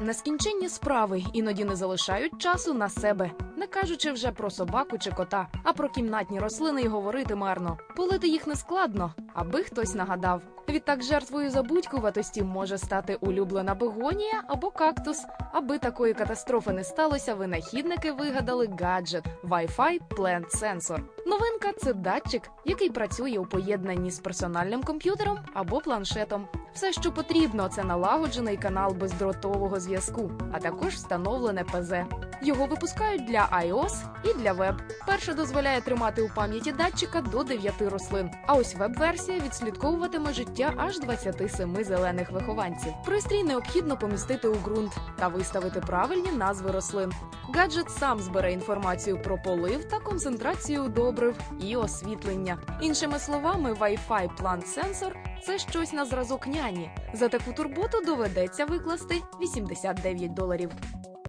Нескінченні справи. Іноді не залишають часу на себе, не кажучи вже про собаку чи кота, а про кімнатні рослини й говорити марно. Полити їх не складно, аби хтось нагадав. Відтак жертвою забудькуватості може стати улюблена бегонія або кактус. Аби такої катастрофи не сталося, винахідники вигадали гаджет Wi-Fi Plant Sensor. Новинка це датчик, який працює у поєднанні з персональним комп'ютером або планшетом. Все, що потрібно, це налагоджений канал бездротового зв'язку, а також встановлене ПЗ. Його випускають для iOS і для веб. Перше дозволяє тримати у пам'яті датчика до 9 рослин. А ось веб-версія відслідковуватиме життя аж 27 зелених вихованців. Пристрій необхідно помістити у ґрунт та виставити правильні назви рослин. Гаджет сам збере інформацію про полив та концентрацію добрив і освітлення. Іншими словами, Wi-Fi Plant Sensor – це щось на зразок няні. За таку турботу доведеться викласти 89 доларів.